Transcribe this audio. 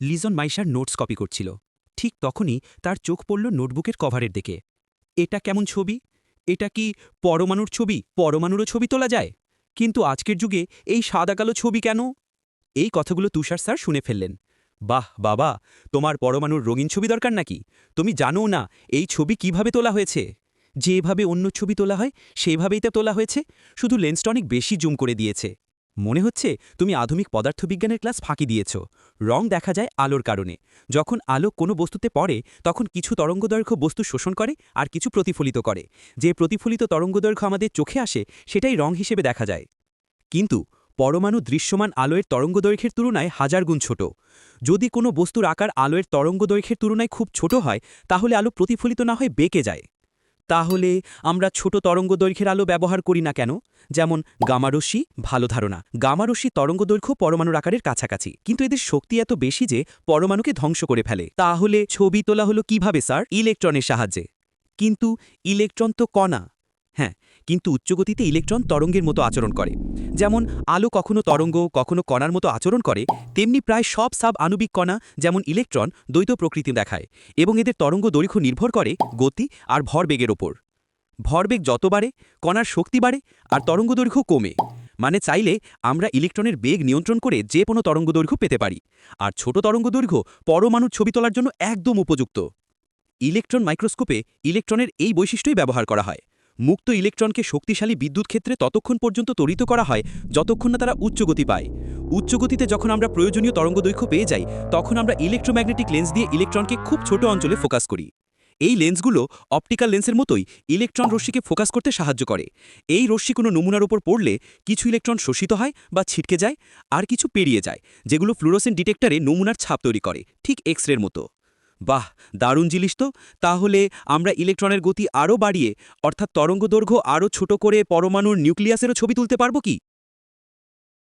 লিজন মাইশার notes copy করছিল। ঠিক তখনই তার চোখ পড়ল নোটবুকের কভারের দিকে। এটা কেমন ছবি? এটা কি পরমাণুর ছবি? পরমাণুরও ছবি তোলা যায়? কিন্তু আজকের যুগে এই সাদা কালো ছবি কেন? এই কথাগুলো তুষার স্যার শুনে ফেললেন। বাহ, বাবা, তোমার পরমাণুর রঙিন ছবি দরকার নাকি? তুমি জানো না এই ছবি কীভাবে তোলা হয়েছে? যেভাবে অন্য ছবি তোলা হয়, সেভাবেই তা তোলা হয়েছে। শুধু লেন্সটা অনেক বেশি জুম করে দিয়েছে। মনে হচ্ছে তুমি আধুনিক পদার্থবিজ্ঞানের ক্লাস ফাঁকি দিয়েছ। রং দেখা যায় আলোর কারণে। যখন আলো কোনো বস্তুতে পড়ে, তখন কিছু তরঙ্গদৈর্ঘ্য বস্তু শোষণ করে আর কিছু প্রতিফলিত করে। যে প্রতিফলিত তরঙ্গদৈর্ঘ্য আমাদের চোখে আসে, সেটাই রং হিসেবে দেখা যায়। কিন্তু পরমাণু দৃশ্যমান আলোয়ের তরঙ্গদৈর্ঘ্যের তুলনায় হাজার গুণ ছোট। যদি কোনো বস্তুর আকার আলোয়ের তরঙ্গদৈর্ঘ্যের তুলনায় খুব ছোট হয়, তাহলে আলো প্রতিফলিত না হয়ে বেঁকে যায়। তাহলে আমরা ছোট তরঙ্গ দৈর্ঘ্যের আলো ব্যবহার করি না কেন? যেমন গামারশ্মি ভালো ধারণা। গামারশ্মি তরঙ্গদৈর্ঘ্য পরমাণুর আকারের কাছাকাছি। কিন্তু এদের শক্তি এত বেশি যে পরমাণুকে ধ্বংস করে ফেলে। তাহলে ছবি তোলা হলো কীভাবে, স্যার? ইলেকট্রনের সাহায্যে। কিন্তু ইলেকট্রন তো কণা। হ্যাঁ কিন্তু উচ্চগতিতে ইলেকট্রন তরঙ্গের মতো আচরণ করে। যেমন, আলো কখনো তরঙ্গ, কখনো কণার মতো আচরণ করে, তেমনি প্রায় সব সাব আণবিক কণা, যেমন ইলেকট্রন, দ্বৈত প্রকৃতি দেখায় এবং এদের তরঙ্গ দৈর্ঘ্য নির্ভর করে গতি আর ভরবেগের ওপর। ভরবেগ যত বাড়ে, কণার শক্তি বাড়ে আর তরঙ্গদৈর্ঘ্য কমে। মানে চাইলে আমরা ইলেকট্রনের বেগ নিয়ন্ত্রণ করে যে কোনো তরঙ্গদৈর্ঘ্য পেতে পারি। আর ছোট তরঙ্গদৈর্ঘ্য পরমাণুর ছবি তোলার জন্য একদম উপযুক্ত। ইলেকট্রন মাইক্রোস্কোপে ইলেকট্রনের এই বৈশিষ্ট্যই ব্যবহার করা হয়। মুক্ত ইলেকট্রনকে শক্তিশালী বিদ্যুৎ ক্ষেত্রে ততক্ষণ পর্যন্ত তড়িত করা হয়, যতক্ষণ না তারা উচ্চগতি পায়। উচ্চগতিতে যখন আমরা প্রয়োজনীয় তরঙ্গদৈর্ঘ্য পেয়ে যাই, তখন আমরা ইলেকট্রোম্যাগনেটিক লেন্স দিয়ে ইলেকট্রনকে খুব ছোট অঞ্চলে ফোকাস করি। এই লেন্সগুলো অপটিক্যাল লেন্সের মতোই ইলেকট্রন রশ্মিকে ফোকাস করতে সাহায্য করে। এই রশ্মি কোনো নমুনার ওপর পড়লে কিছু ইলেকট্রন শোষিত হয় বা ছিটকে যায়, আর কিছু পেরিয়ে যায়, যেগুলো ফ্লুরোসেন্ট ডিটেক্টরে নমুনার ছাপ তৈরি করে, ঠিক এক্স রের মতো। বাহ, দারুণ জিনিস তো। তাহলে আমরা ইলেকট্রনের গতি আরও বাড়িয়ে, অর্থাৎ তরঙ্গ দৈর্ঘ্য আরও ছোট করে পরমাণুর নিউক্লিয়াসেরও ছবি তুলতে পারব কি?